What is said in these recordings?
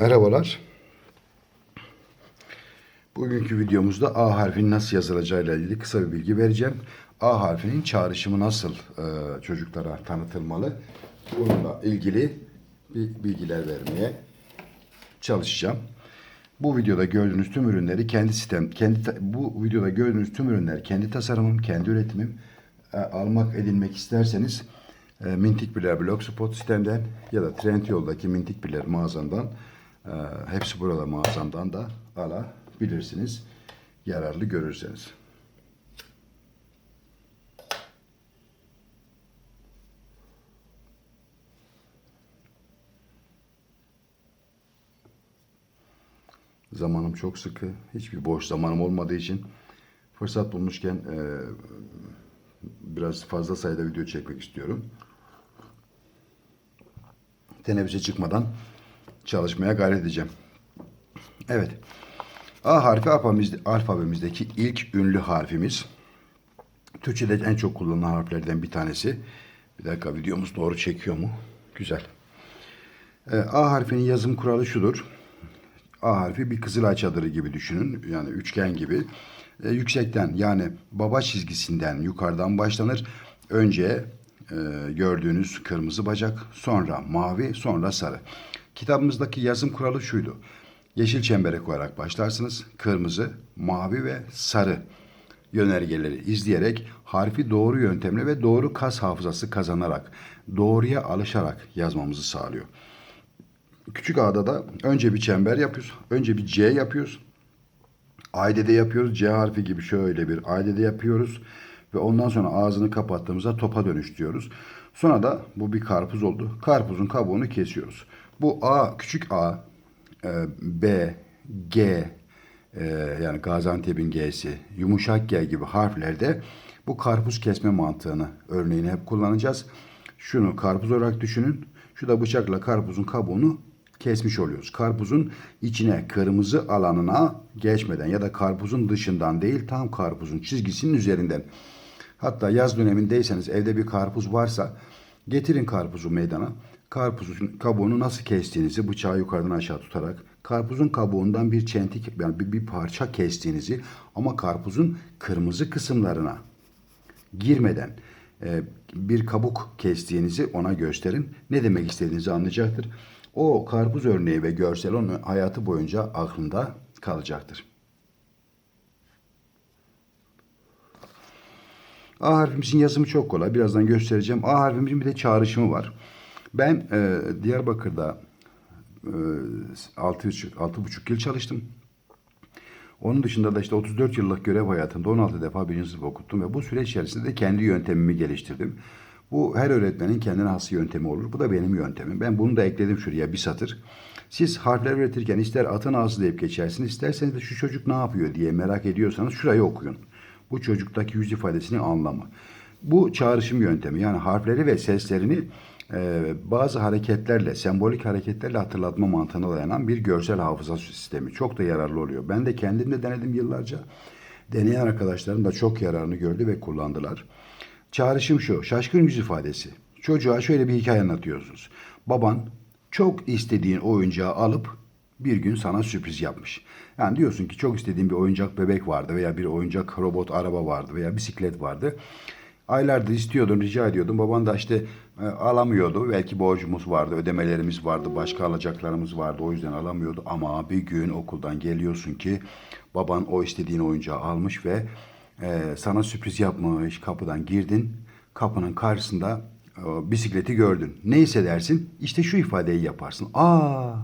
Merhabalar. Bugünkü videomuzda A harfinin nasıl yazılacağıyla ilgili kısa bir bilgi vereceğim. A harfinin çağrışımı nasıl e, çocuklara tanıtılmalı? Bununla ilgili bir bilgiler vermeye çalışacağım. Bu videoda gördüğünüz tüm ürünleri kendi sistem, kendi bu videoda gördüğünüz tüm ürünler kendi tasarımım, kendi üretimim. E, almak, edinmek isterseniz e, Mintik Birler Blogspot sistemden ya da Trendyol'daki Mintik Birler mağazamdan e, hepsi burada mağazamdan da alabilirsiniz. Yararlı görürseniz. Zamanım çok sıkı. Hiçbir boş zamanım olmadığı için fırsat bulmuşken e, biraz fazla sayıda video çekmek istiyorum. Teneffüse çıkmadan çalışmaya gayret edeceğim. Evet. A harfi alfabemizde, alfabemizdeki ilk ünlü harfimiz. Türkçe'de en çok kullanılan harflerden bir tanesi. Bir dakika videomuz doğru çekiyor mu? Güzel. E, A harfinin yazım kuralı şudur. A harfi bir kızılay çadırı gibi düşünün. Yani üçgen gibi. E, yüksekten yani baba çizgisinden yukarıdan başlanır. Önce e, gördüğünüz kırmızı bacak, sonra mavi, sonra sarı. Kitabımızdaki yazım kuralı şuydu. Yeşil çembere koyarak başlarsınız. Kırmızı, mavi ve sarı yönergeleri izleyerek harfi doğru yöntemle ve doğru kas hafızası kazanarak, doğruya alışarak yazmamızı sağlıyor. Küçük A'da da önce bir çember yapıyoruz. Önce bir C yapıyoruz. Ayde'de yapıyoruz. C harfi gibi şöyle bir Ayde'de yapıyoruz. Ve ondan sonra ağzını kapattığımızda topa dönüştürüyoruz. Sonra da bu bir karpuz oldu. Karpuzun kabuğunu kesiyoruz. Bu A, küçük A, e, B, G, e, yani Gaziantep'in G'si, yumuşak G gibi harflerde bu karpuz kesme mantığını örneğini hep kullanacağız. Şunu karpuz olarak düşünün. Şu da bıçakla karpuzun kabuğunu kesmiş oluyoruz. Karpuzun içine kırmızı alanına geçmeden ya da karpuzun dışından değil tam karpuzun çizgisinin üzerinden. Hatta yaz dönemindeyseniz evde bir karpuz varsa getirin karpuzu meydana. Karpuzun kabuğunu nasıl kestiğinizi bıçağı yukarıdan aşağı tutarak karpuzun kabuğundan bir çentik yani bir, bir parça kestiğinizi ama karpuzun kırmızı kısımlarına girmeden e, bir kabuk kestiğinizi ona gösterin. Ne demek istediğinizi anlayacaktır. O karpuz örneği ve görsel onun hayatı boyunca aklında kalacaktır. A harfimizin yazımı çok kolay. Birazdan göstereceğim. A harfimizin bir de çağrışımı var. Ben e, Diyarbakır'da e, 6,5 yıl çalıştım. Onun dışında da işte 34 yıllık görev hayatımda 16 defa birinci sınıf okuttum ve bu süreç içerisinde de kendi yöntemimi geliştirdim. Bu her öğretmenin kendine has yöntemi olur. Bu da benim yöntemim. Ben bunu da ekledim şuraya bir satır. Siz harfler üretirken ister atın ağzı deyip geçersiniz, isterseniz de şu çocuk ne yapıyor diye merak ediyorsanız şurayı okuyun. Bu çocuktaki yüz ifadesinin anlamı. Bu çağrışım yöntemi yani harfleri ve seslerini e, bazı hareketlerle, sembolik hareketlerle hatırlatma mantığına dayanan bir görsel hafıza sistemi. Çok da yararlı oluyor. Ben de kendim de denedim yıllarca. Deneyen arkadaşlarım da çok yararını gördü ve kullandılar. Çağrışım şu, şaşkın yüz ifadesi. Çocuğa şöyle bir hikaye anlatıyorsunuz. Baban çok istediğin oyuncağı alıp bir gün sana sürpriz yapmış. Yani diyorsun ki çok istediğin bir oyuncak bebek vardı veya bir oyuncak robot araba vardı veya bisiklet vardı. Aylardır istiyordun, rica ediyordun. Baban da işte e, alamıyordu. Belki borcumuz vardı, ödemelerimiz vardı, başka alacaklarımız vardı. O yüzden alamıyordu. Ama bir gün okuldan geliyorsun ki baban o istediğin oyuncağı almış ve e, sana sürpriz yapmış. Kapıdan girdin. Kapının karşısında e, bisikleti gördün. Ne hissedersin? İşte şu ifadeyi yaparsın. Aa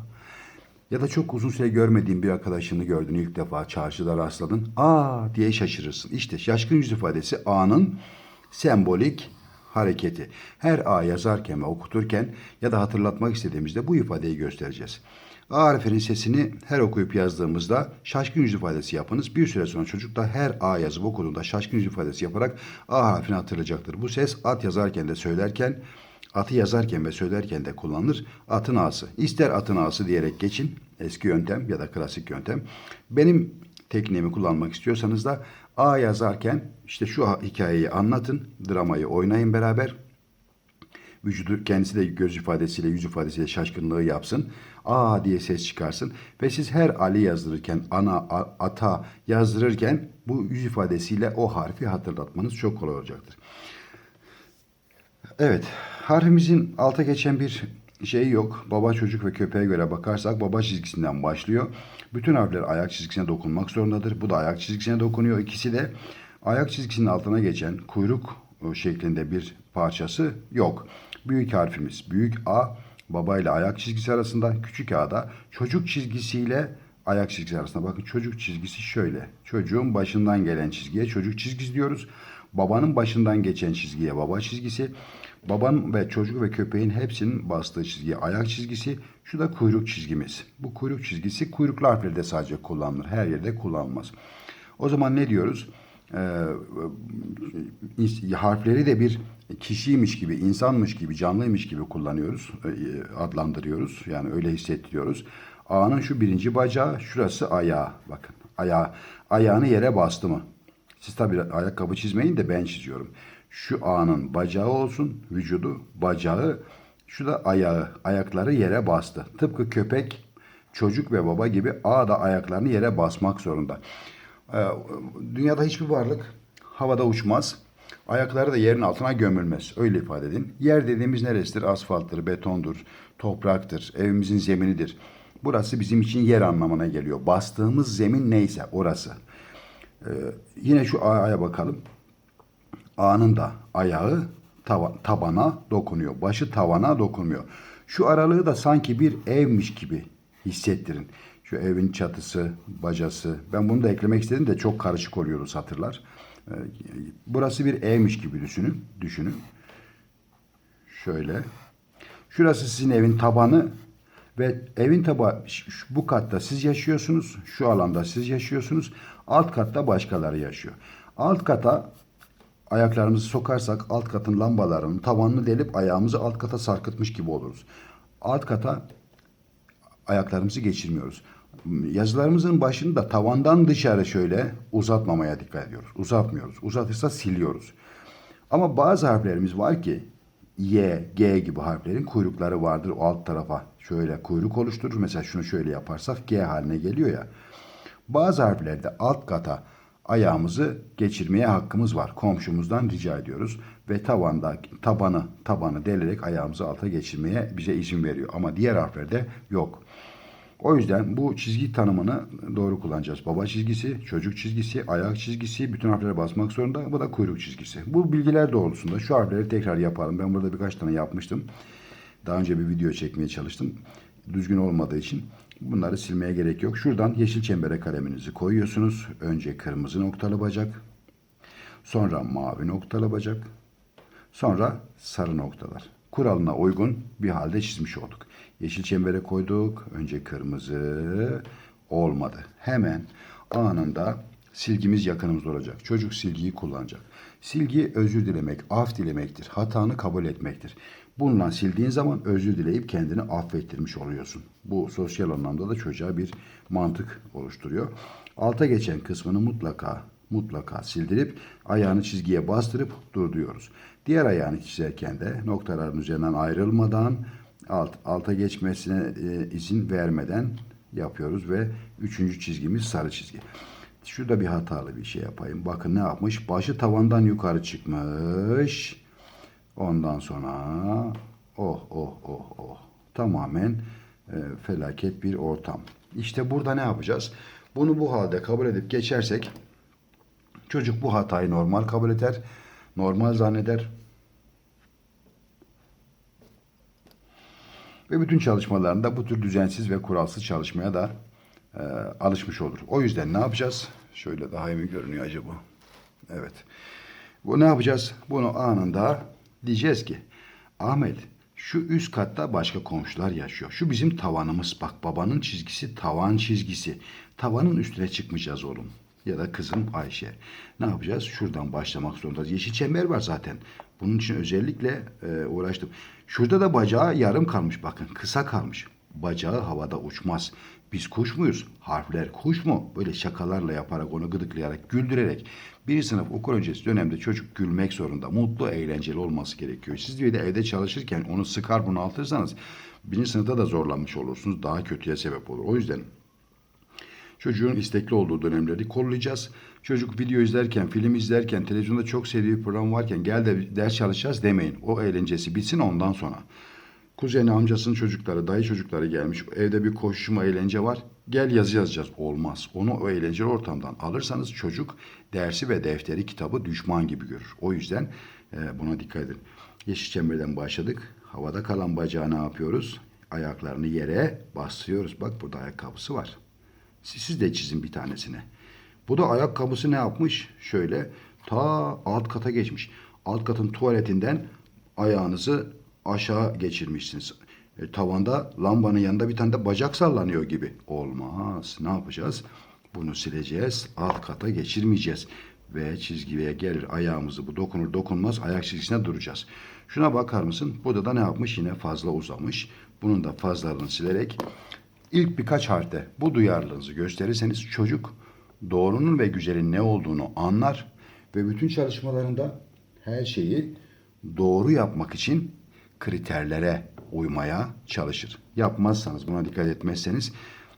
ya da çok uzun süre görmediğin bir arkadaşını gördün ilk defa çarşıda rastladın. Aa diye şaşırırsın. İşte şaşkın yüz ifadesi A'nın sembolik hareketi. Her A yazarken ve okuturken ya da hatırlatmak istediğimizde bu ifadeyi göstereceğiz. A harfinin sesini her okuyup yazdığımızda şaşkın yüz ifadesi yapınız. Bir süre sonra çocuk da her A yazıp okuduğunda şaşkın yüz ifadesi yaparak A harfini hatırlayacaktır. Bu ses at yazarken de söylerken Atı yazarken ve söylerken de kullanılır. Atın ağası. İster atın ağası diyerek geçin. Eski yöntem ya da klasik yöntem. Benim tekniğimi kullanmak istiyorsanız da A yazarken işte şu hikayeyi anlatın. Dramayı oynayın beraber. Vücudu kendisi de göz ifadesiyle, yüz ifadesiyle şaşkınlığı yapsın. Aa diye ses çıkarsın. Ve siz her Ali yazdırırken, ana, a- ata yazdırırken bu yüz ifadesiyle o harfi hatırlatmanız çok kolay olacaktır. Evet, harfimizin alta geçen bir şeyi yok. Baba, çocuk ve köpeğe göre bakarsak baba çizgisinden başlıyor. Bütün harfler ayak çizgisine dokunmak zorundadır. Bu da ayak çizgisine dokunuyor. İkisi de ayak çizgisinin altına geçen kuyruk e, şeklinde bir parçası yok. Büyük harfimiz büyük A, baba ile ayak çizgisi arasında, küçük A da çocuk çizgisiyle ayak çizgisi arasında. Bakın çocuk çizgisi şöyle. Çocuğun başından gelen çizgiye çocuk çizgisi diyoruz. Babanın başından geçen çizgiye baba çizgisi. Babanın ve çocuk ve köpeğin hepsinin bastığı çizgiye ayak çizgisi. Şu da kuyruk çizgimiz. Bu kuyruk çizgisi kuyruklu harflerde sadece kullanılır. Her yerde kullanılmaz. O zaman ne diyoruz? Ee, ins- harfleri de bir kişiymiş gibi, insanmış gibi, canlıymış gibi kullanıyoruz, e, adlandırıyoruz. Yani öyle hissettiriyoruz. A'nın şu birinci bacağı, şurası ayağı. Bakın ayağı, ayağını yere bastı mı? Siz tabii ayakkabı çizmeyin de ben çiziyorum. Şu A'nın bacağı olsun, vücudu, bacağı, şu da ayağı, ayakları yere bastı. Tıpkı köpek, çocuk ve baba gibi A da ayaklarını yere basmak zorunda. Ee, Dünyada hiçbir varlık havada uçmaz. Ayakları da yerin altına gömülmez. Öyle ifade edin. Yer dediğimiz neresidir? Asfalttır, betondur, topraktır, evimizin zeminidir. Burası bizim için yer anlamına geliyor. Bastığımız zemin neyse orası. Ee, yine şu A'ya bakalım. A'nın da ayağı tabana dokunuyor. Başı tavana dokunmuyor. Şu aralığı da sanki bir evmiş gibi hissettirin. Şu evin çatısı, bacası. Ben bunu da eklemek istedim de çok karışık oluyoruz satırlar. Ee, Burası bir evmiş gibi düşünün. Düşünün. Şöyle. Şurası sizin evin tabanı ve evin taba bu katta siz yaşıyorsunuz. Şu alanda siz yaşıyorsunuz. Alt katta başkaları yaşıyor. Alt kata ayaklarımızı sokarsak alt katın lambalarının tavanını delip ayağımızı alt kata sarkıtmış gibi oluruz. Alt kata ayaklarımızı geçirmiyoruz. Yazılarımızın başını da tavandan dışarı şöyle uzatmamaya dikkat ediyoruz. Uzatmıyoruz. Uzatırsa siliyoruz. Ama bazı harflerimiz var ki Y, G gibi harflerin kuyrukları vardır o alt tarafa. Şöyle kuyruk oluşturur. Mesela şunu şöyle yaparsak G haline geliyor ya. Bazı harflerde alt kata ayağımızı geçirmeye hakkımız var. Komşumuzdan rica ediyoruz ve tavanda tabanı tabanı delerek ayağımızı alta geçirmeye bize izin veriyor. Ama diğer harflerde yok. O yüzden bu çizgi tanımını doğru kullanacağız. Baba çizgisi, çocuk çizgisi, ayak çizgisi, bütün harflere basmak zorunda. Bu da kuyruk çizgisi. Bu bilgiler doğrultusunda şu harfleri tekrar yapalım. Ben burada birkaç tane yapmıştım. Daha önce bir video çekmeye çalıştım. Düzgün olmadığı için bunları silmeye gerek yok. Şuradan yeşil çembere kaleminizi koyuyorsunuz. Önce kırmızı noktalı bacak. Sonra mavi noktalı bacak. Sonra sarı noktalar. Kuralına uygun bir halde çizmiş olduk. Yeşil çembere koyduk. Önce kırmızı olmadı. Hemen anında silgimiz yakınımızda olacak. Çocuk silgiyi kullanacak. Silgi özür dilemek, af dilemektir. Hatanı kabul etmektir. Bununla sildiğin zaman özür dileyip kendini affettirmiş oluyorsun. Bu sosyal anlamda da çocuğa bir mantık oluşturuyor. Alta geçen kısmını mutlaka mutlaka sildirip ayağını çizgiye bastırıp durduruyoruz. Diğer ayağını çizerken de noktaların üzerinden ayrılmadan alt, alta geçmesine e, izin vermeden yapıyoruz ve üçüncü çizgimiz sarı çizgi. Şurada bir hatalı bir şey yapayım. Bakın ne yapmış? Başı tavandan yukarı çıkmış. Ondan sonra oh oh oh oh tamamen e, felaket bir ortam. İşte burada ne yapacağız? Bunu bu halde kabul edip geçersek Çocuk bu hatayı normal kabul eder, normal zanneder. Ve bütün çalışmalarında bu tür düzensiz ve kuralsız çalışmaya da e, alışmış olur. O yüzden ne yapacağız? Şöyle daha iyi mi görünüyor acaba? Evet. Bu ne yapacağız? Bunu anında diyeceğiz ki Ahmet şu üst katta başka komşular yaşıyor. Şu bizim tavanımız. Bak babanın çizgisi tavan çizgisi. Tavanın üstüne çıkmayacağız oğlum. Ya da kızım Ayşe. Ne yapacağız? Şuradan başlamak zorundayız. Yeşil çember var zaten. Bunun için özellikle e, uğraştım. Şurada da bacağı yarım kalmış bakın. Kısa kalmış. Bacağı havada uçmaz. Biz kuş muyuz? Harfler kuş mu? Böyle şakalarla yaparak onu gıdıklayarak, güldürerek. Bir sınıf okul öncesi dönemde çocuk gülmek zorunda. Mutlu, eğlenceli olması gerekiyor. Siz bir de evde çalışırken onu sıkar bunaltırsanız birinci sınıfta da zorlanmış olursunuz. Daha kötüye sebep olur. O yüzden Çocuğun istekli olduğu dönemleri kollayacağız. Çocuk video izlerken, film izlerken, televizyonda çok sevdiği program varken gel de ders çalışacağız demeyin. O eğlencesi bitsin ondan sonra. Kuzeni, amcasının çocukları, dayı çocukları gelmiş. Evde bir koşuşma, eğlence var. Gel yazı yazacağız. Olmaz. Onu o eğlenceli ortamdan alırsanız çocuk dersi ve defteri, kitabı düşman gibi görür. O yüzden e, buna dikkat edin. Yeşil çemberden başladık. Havada kalan bacağı ne yapıyoruz? Ayaklarını yere bastırıyoruz. Bak burada ayakkabısı var. Siz, siz de çizin bir tanesini. Bu da ayakkabısı ne yapmış? Şöyle ta alt kata geçmiş. Alt katın tuvaletinden ayağınızı aşağı geçirmişsiniz. E, tavanda lambanın yanında bir tane de bacak sallanıyor gibi. Olmaz. Ne yapacağız? Bunu sileceğiz. Alt kata geçirmeyeceğiz. Ve çizgiye gelir ayağımızı bu dokunur dokunmaz ayak çizgisine duracağız. Şuna bakar mısın? Burada da ne yapmış? Yine fazla uzamış. Bunun da fazlalığını silerek İlk birkaç harfte bu duyarlılığınızı gösterirseniz çocuk doğrunun ve güzelin ne olduğunu anlar ve bütün çalışmalarında her şeyi doğru yapmak için kriterlere uymaya çalışır. Yapmazsanız buna dikkat etmezseniz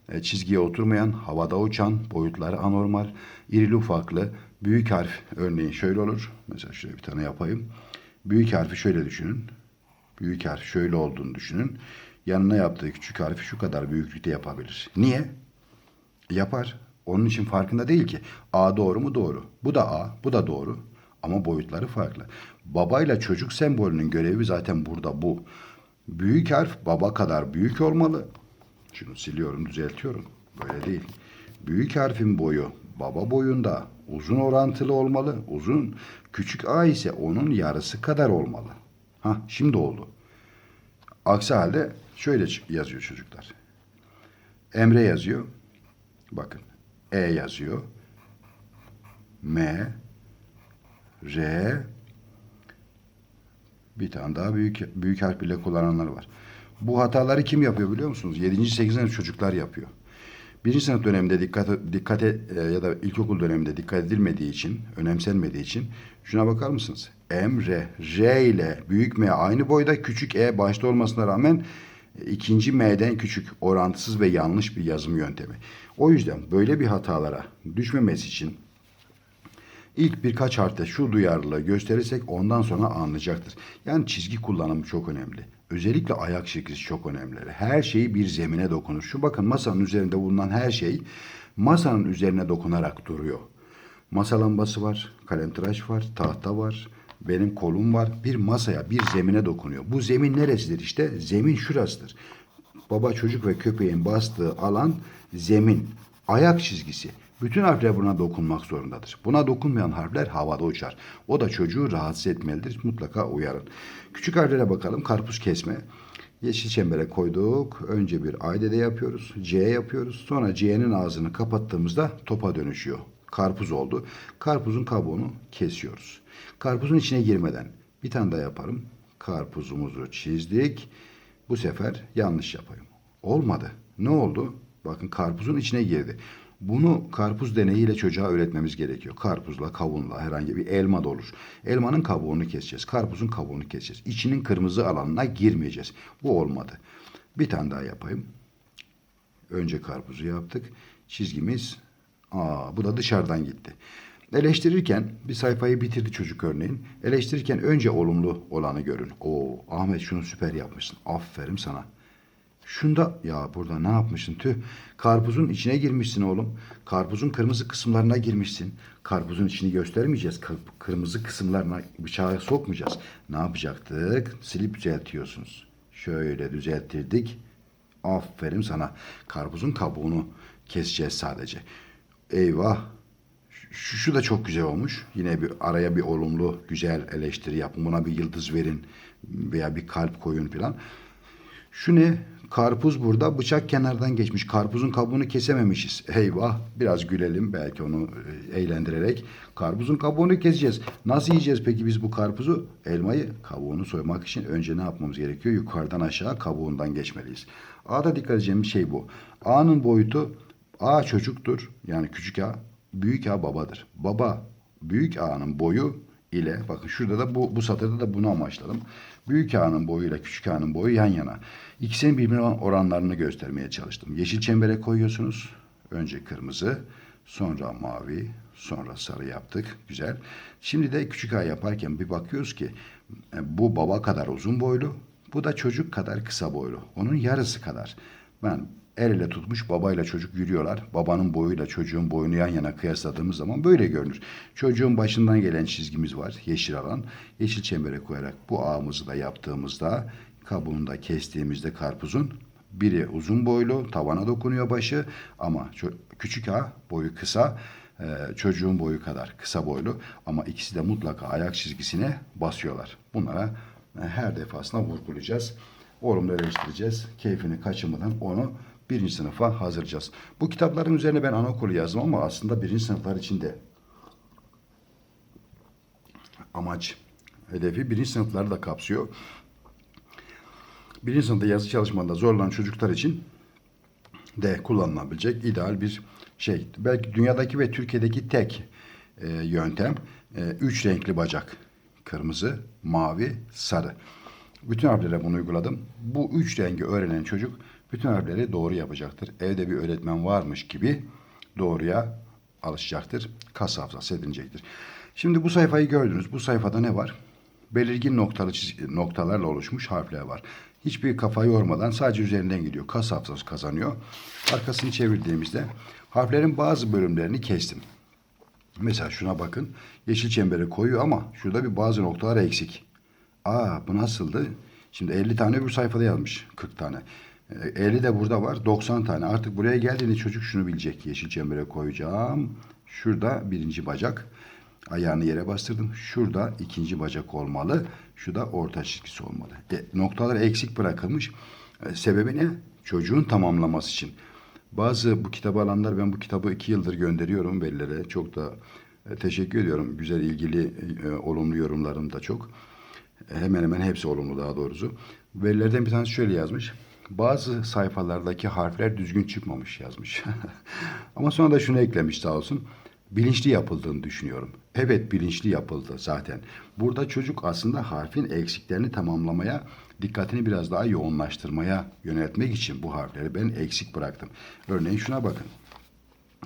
e, çizgiye oturmayan, havada uçan, boyutları anormal, irili ufaklı, büyük harf örneğin şöyle olur. Mesela şöyle bir tane yapayım. Büyük harfi şöyle düşünün. Büyük harf şöyle olduğunu düşünün. Yanına yaptığı küçük harfi şu kadar büyüklükte yapabilir. Niye? Yapar. Onun için farkında değil ki. A doğru mu? Doğru. Bu da A, bu da doğru. Ama boyutları farklı. Babayla çocuk sembolünün görevi zaten burada bu. Büyük harf baba kadar büyük olmalı. Şunu siliyorum, düzeltiyorum. Böyle değil. Büyük harfin boyu baba boyunda uzun orantılı olmalı. Uzun. Küçük A ise onun yarısı kadar olmalı. Ha, şimdi oldu. Aksi halde şöyle yazıyor çocuklar. Emre yazıyor. Bakın. E yazıyor. M R bir tane daha büyük büyük harf bile kullananlar var. Bu hataları kim yapıyor biliyor musunuz? 7. 8. sınıf çocuklar yapıyor. Birinci sınıf döneminde dikkate, dikkate e, ya da ilkokul döneminde dikkat edilmediği için, önemsenmediği için şuna bakar mısınız? M, R, R ile büyük M aynı boyda, küçük E başta olmasına rağmen e, ikinci M'den küçük, orantısız ve yanlış bir yazım yöntemi. O yüzden böyle bir hatalara düşmemesi için İlk birkaç harfte şu duyarlılığı gösterirsek ondan sonra anlayacaktır. Yani çizgi kullanımı çok önemli. Özellikle ayak çizgisi çok önemli. Her şeyi bir zemine dokunur. Şu bakın masanın üzerinde bulunan her şey masanın üzerine dokunarak duruyor. Masa lambası var, kalemtıraş var, tahta var, benim kolum var. Bir masaya, bir zemine dokunuyor. Bu zemin neresidir işte? Zemin şurasıdır. Baba çocuk ve köpeğin bastığı alan zemin, ayak çizgisi. Bütün harfler buna dokunmak zorundadır. Buna dokunmayan harfler havada uçar. O da çocuğu rahatsız etmelidir. Mutlaka uyarın. Küçük harflere bakalım. Karpuz kesme. Yeşil çembere koyduk. Önce bir aydede yapıyoruz. C yapıyoruz. Sonra C'nin ağzını kapattığımızda topa dönüşüyor. Karpuz oldu. Karpuzun kabuğunu kesiyoruz. Karpuzun içine girmeden bir tane daha yaparım. Karpuzumuzu çizdik. Bu sefer yanlış yapayım. Olmadı. Ne oldu? Bakın karpuzun içine girdi. Bunu karpuz deneyiyle çocuğa öğretmemiz gerekiyor. Karpuzla, kavunla, herhangi bir elma da olur. Elmanın kabuğunu keseceğiz. Karpuzun kabuğunu keseceğiz. İçinin kırmızı alanına girmeyeceğiz. Bu olmadı. Bir tane daha yapayım. Önce karpuzu yaptık. Çizgimiz aa bu da dışarıdan gitti. Eleştirirken bir sayfayı bitirdi çocuk örneğin. Eleştirirken önce olumlu olanı görün. Oo Ahmet şunu süper yapmışsın. Aferin sana. Şunda ya burada ne yapmışsın tüh. Karpuzun içine girmişsin oğlum. Karpuzun kırmızı kısımlarına girmişsin. Karpuzun içini göstermeyeceğiz. Kır- Kırmızı kısımlarına bıçağı sokmayacağız. Ne yapacaktık? Silip düzeltiyorsunuz. Şöyle düzelttirdik. Aferin sana. Karpuzun kabuğunu keseceğiz sadece. Eyvah. Şu, şu da çok güzel olmuş. Yine bir araya bir olumlu, güzel eleştiri yapın. Buna bir yıldız verin veya bir kalp koyun falan. Şu ne? Karpuz burada bıçak kenardan geçmiş. Karpuzun kabuğunu kesememişiz. Eyvah biraz gülelim belki onu e, eğlendirerek. Karpuzun kabuğunu keseceğiz. Nasıl yiyeceğiz peki biz bu karpuzu? Elmayı kabuğunu soymak için önce ne yapmamız gerekiyor? Yukarıdan aşağı kabuğundan geçmeliyiz. A'da dikkat edeceğimiz şey bu. A'nın boyutu A çocuktur. Yani küçük A. Büyük A babadır. Baba büyük A'nın boyu ile bakın şurada da bu, bu satırda da bunu amaçladım. Büyük A'nın boyu ile küçük A'nın boyu yan yana. İkisinin birbirine oranlarını göstermeye çalıştım. Yeşil çembere koyuyorsunuz. Önce kırmızı, sonra mavi, sonra sarı yaptık. Güzel. Şimdi de küçük A yaparken bir bakıyoruz ki e, bu baba kadar uzun boylu, bu da çocuk kadar kısa boylu. Onun yarısı kadar. Ben el ele tutmuş babayla çocuk yürüyorlar. Babanın boyuyla çocuğun boyunu yan yana kıyasladığımız zaman böyle görünür. Çocuğun başından gelen çizgimiz var. Yeşil alan. Yeşil çembere koyarak bu ağımızı da yaptığımızda kabuğunu da kestiğimizde karpuzun biri uzun boylu tavana dokunuyor başı ama küçük ağ boyu kısa e, çocuğun boyu kadar kısa boylu ama ikisi de mutlaka ayak çizgisine basıyorlar. Bunlara e, her defasında vurgulayacağız. Olumlu eleştireceğiz. Keyfini kaçırmadan onu birinci sınıfa hazırlayacağız. Bu kitapların üzerine ben anaokulu yazdım ama aslında birinci sınıflar için de amaç, hedefi birinci sınıfları da kapsıyor. Birinci sınıfta yazı çalışmada zorlanan çocuklar için de kullanılabilecek ideal bir şey. Belki dünyadaki ve Türkiye'deki tek e, yöntem e, üç renkli bacak. Kırmızı, mavi, sarı. Bütün harflere bunu uyguladım. Bu üç rengi öğrenen çocuk bütün harfleri doğru yapacaktır. Evde bir öğretmen varmış gibi doğruya alışacaktır. Kas hafızası edinecektir. Şimdi bu sayfayı gördünüz. Bu sayfada ne var? Belirgin noktalı noktalarla oluşmuş harfler var. Hiçbir kafa yormadan sadece üzerinden gidiyor. Kas hafızası kazanıyor. Arkasını çevirdiğimizde harflerin bazı bölümlerini kestim. Mesela şuna bakın. Yeşil çembere koyuyor ama şurada bir bazı noktalar eksik. Aa bu nasıldı? Şimdi 50 tane bir sayfada yazmış. 40 tane. Ee, 50 de burada var. 90 tane. Artık buraya geldiğinde çocuk şunu bilecek. Yeşil çembere koyacağım. Şurada birinci bacak. Ayağını yere bastırdım. Şurada ikinci bacak olmalı. Şurada orta çizgisi olmalı. E, noktalar eksik bırakılmış. E, sebebi ne? Çocuğun tamamlaması için. Bazı bu kitabı alanlar ben bu kitabı iki yıldır gönderiyorum velilere. Çok da e, teşekkür ediyorum. Güzel ilgili e, olumlu yorumlarım da çok. E, Hemen hemen hepsi olumlu daha doğrusu. Velilerden bir tanesi şöyle yazmış. Bazı sayfalardaki harfler düzgün çıkmamış yazmış. Ama sonra da şunu eklemiş sağ olsun. Bilinçli yapıldığını düşünüyorum. Evet bilinçli yapıldı zaten. Burada çocuk aslında harfin eksiklerini tamamlamaya, dikkatini biraz daha yoğunlaştırmaya yöneltmek için bu harfleri ben eksik bıraktım. Örneğin şuna bakın.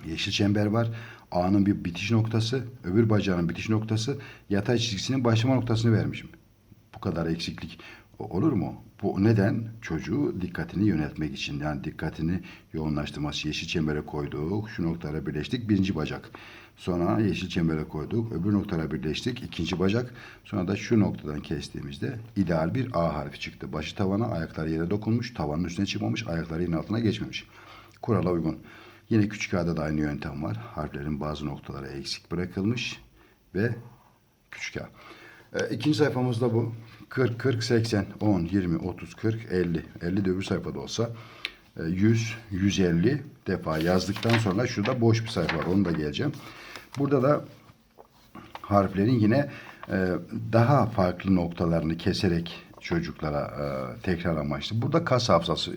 Yeşil çember var. A'nın bir bitiş noktası, öbür bacağının bitiş noktası, yatay çizgisinin başlama noktasını vermişim. Bu kadar eksiklik olur mu? Bu neden? Çocuğu dikkatini yönetmek için. Yani dikkatini yoğunlaştırması. Yeşil çembere koyduk. Şu noktalara birleştik. Birinci bacak. Sonra yeşil çembere koyduk. Öbür noktalara birleştik. ikinci bacak. Sonra da şu noktadan kestiğimizde ideal bir A harfi çıktı. Başı tavana, ayakları yere dokunmuş. Tavanın üstüne çıkmamış. Ayakları yerin altına geçmemiş. Kurala uygun. Yine küçük A'da da aynı yöntem var. Harflerin bazı noktaları eksik bırakılmış ve küçük A. E, ikinci sayfamızda bu. 40, 40, 80, 10, 20, 30, 40, 50. 50 de öbür sayfada olsa e, 100, 150 defa yazdıktan sonra şurada boş bir sayfa var. Onu da geleceğim. Burada da harflerin yine e, daha farklı noktalarını keserek çocuklara e, tekrar amaçlı. Burada kas hafızası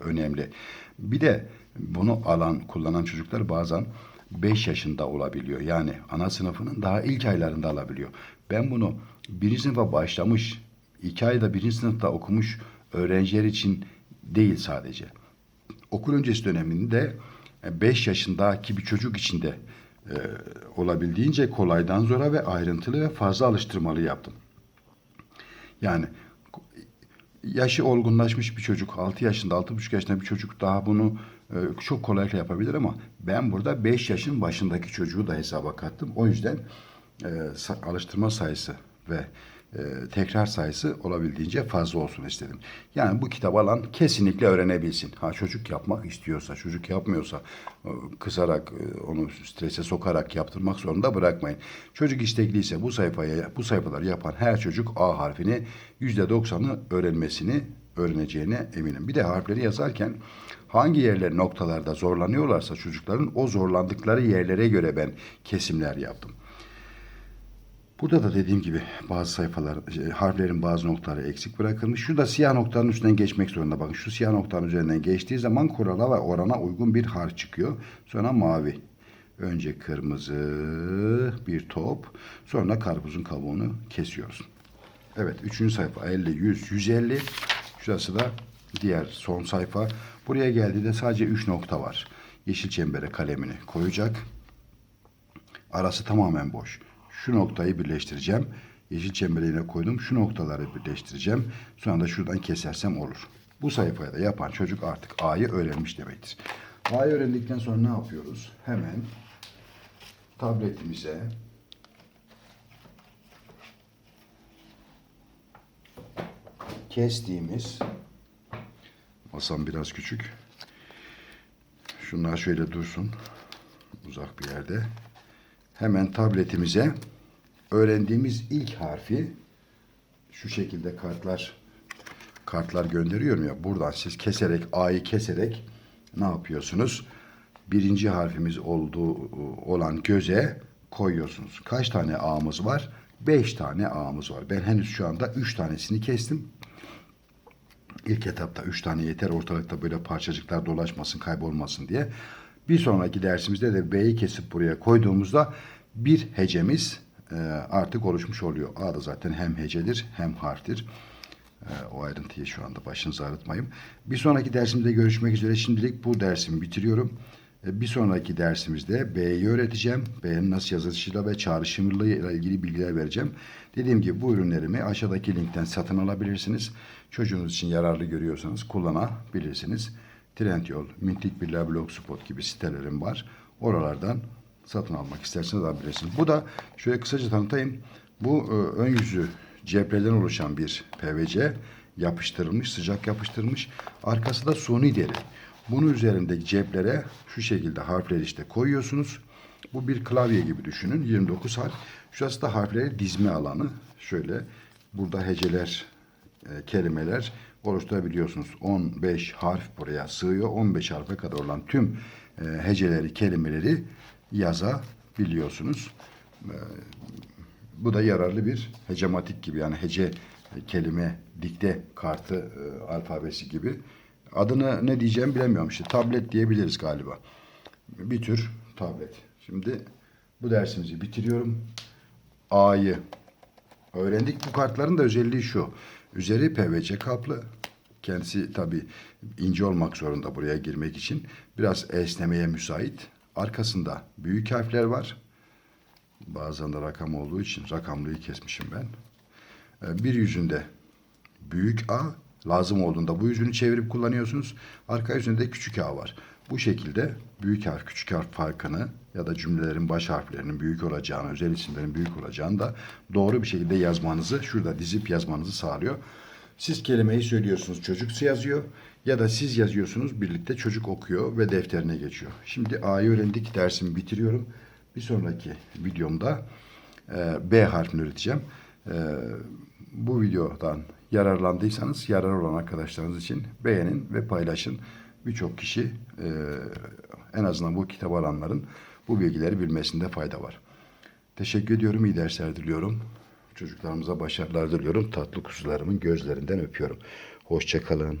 önemli. Bir de bunu alan, kullanan çocuklar bazen 5 yaşında olabiliyor. Yani ana sınıfının daha ilk aylarında alabiliyor. Ben bunu birinci sınıfa başlamış, iki ayda birinci sınıfta okumuş öğrenciler için değil sadece okul öncesi döneminde 5 yaşındaki bir çocuk için de e, olabildiğince kolaydan zora ve ayrıntılı ve fazla alıştırmalı yaptım. Yani yaşı olgunlaşmış bir çocuk, 6 yaşında, 6,5 yaşında bir çocuk daha bunu e, çok kolaylıkla yapabilir ama ben burada 5 yaşın başındaki çocuğu da hesaba kattım. O yüzden e, alıştırma sayısı ve e, tekrar sayısı olabildiğince fazla olsun istedim. Yani bu kitap alan kesinlikle öğrenebilsin. Ha çocuk yapmak istiyorsa, çocuk yapmıyorsa e, kısarak e, onu strese sokarak yaptırmak zorunda bırakmayın. Çocuk istekliyse bu sayfaya bu sayfaları yapan her çocuk A harfini %90'ı öğrenmesini öğreneceğine eminim. Bir de harfleri yazarken hangi yerler noktalarda zorlanıyorlarsa çocukların o zorlandıkları yerlere göre ben kesimler yaptım. Burada da dediğim gibi bazı sayfalar, şey, harflerin bazı noktaları eksik bırakılmış. Şu da siyah noktanın üstünden geçmek zorunda. Bakın şu siyah noktanın üzerinden geçtiği zaman kurala ve orana uygun bir harf çıkıyor. Sonra mavi. Önce kırmızı bir top. Sonra karpuzun kabuğunu kesiyoruz. Evet üçüncü sayfa 50, 100, 150. Şurası da diğer son sayfa. Buraya geldiğinde sadece 3 nokta var. Yeşil çembere kalemini koyacak. Arası tamamen boş. Şu noktayı birleştireceğim. Yeşil çemberiğine koydum. Şu noktaları birleştireceğim. Sonra da şuradan kesersem olur. Bu sayfaya da yapan çocuk artık A'yı öğrenmiş demektir. A'yı öğrendikten sonra ne yapıyoruz? Hemen tabletimize kestiğimiz masam biraz küçük. Şunlar şöyle dursun. Uzak bir yerde. Hemen tabletimize öğrendiğimiz ilk harfi şu şekilde kartlar kartlar gönderiyorum ya buradan siz keserek A'yı keserek ne yapıyorsunuz? Birinci harfimiz olduğu olan göze koyuyorsunuz. Kaç tane A'mız var? Beş tane A'mız var. Ben henüz şu anda üç tanesini kestim. İlk etapta üç tane yeter ortalıkta böyle parçacıklar dolaşmasın, kaybolmasın diye. Bir sonraki dersimizde de B'yi kesip buraya koyduğumuzda bir hecemiz e, artık oluşmuş oluyor. A da zaten hem hecedir hem harftir. E, o ayrıntıyı şu anda başınıza ağrıtmayayım. Bir sonraki dersimde görüşmek üzere. Şimdilik bu dersimi bitiriyorum. E, Bir sonraki dersimizde B'yi öğreteceğim. B'nin nasıl yazılışıyla ve çağrışımlılığı ile ilgili bilgiler vereceğim. Dediğim gibi bu ürünlerimi aşağıdaki linkten satın alabilirsiniz. Çocuğunuz için yararlı görüyorsanız kullanabilirsiniz. Trendyol, Mintik Billa Blogspot gibi sitelerim var. Oralardan satın almak isterseniz alabilirsiniz. Bu da şöyle kısaca tanıtayım. Bu e, ön yüzü ceplerden oluşan bir PVC yapıştırılmış, sıcak yapıştırılmış. Arkası da suni deri. Bunun üzerindeki ceplere şu şekilde harfleri işte koyuyorsunuz. Bu bir klavye gibi düşünün. 29 harf. Şurası da harfleri dizme alanı. Şöyle burada heceler, e, kelimeler oluşturabiliyorsunuz. 15 harf buraya sığıyor. 15 harfe kadar olan tüm e, heceleri, kelimeleri yazabiliyorsunuz. E, bu da yararlı bir hecematik gibi yani hece e, kelime dikte kartı e, alfabesi gibi. Adını ne diyeceğim bilemiyorum işte tablet diyebiliriz galiba. Bir tür tablet. Şimdi bu dersimizi bitiriyorum. A'yı öğrendik. Bu kartların da özelliği şu. Üzeri PVC kaplı. Kendisi tabi ince olmak zorunda buraya girmek için. Biraz esnemeye müsait. Arkasında büyük harfler var. Bazen de rakam olduğu için rakamlıyı kesmişim ben. Ee, Bir yüzünde büyük A lazım olduğunda bu yüzünü çevirip kullanıyorsunuz. Arka yüzünde de küçük A var. Bu şekilde büyük harf küçük harf farkını ya da cümlelerin baş harflerinin büyük olacağını, özel isimlerin büyük olacağını da doğru bir şekilde yazmanızı şurada dizip yazmanızı sağlıyor. Siz kelimeyi söylüyorsunuz, çocuk yazıyor ya da siz yazıyorsunuz, birlikte çocuk okuyor ve defterine geçiyor. Şimdi A'yı öğrendik, dersimi bitiriyorum. Bir sonraki videomda e, B harfini öğreteceğim. E, bu videodan yararlandıysanız yarar olan arkadaşlarınız için beğenin ve paylaşın. Birçok kişi e, en azından bu kitap alanların bu bilgileri bilmesinde fayda var. Teşekkür ediyorum. iyi dersler diliyorum. Çocuklarımıza başarılar diliyorum. Tatlı kuzularımın gözlerinden öpüyorum. Hoşçakalın.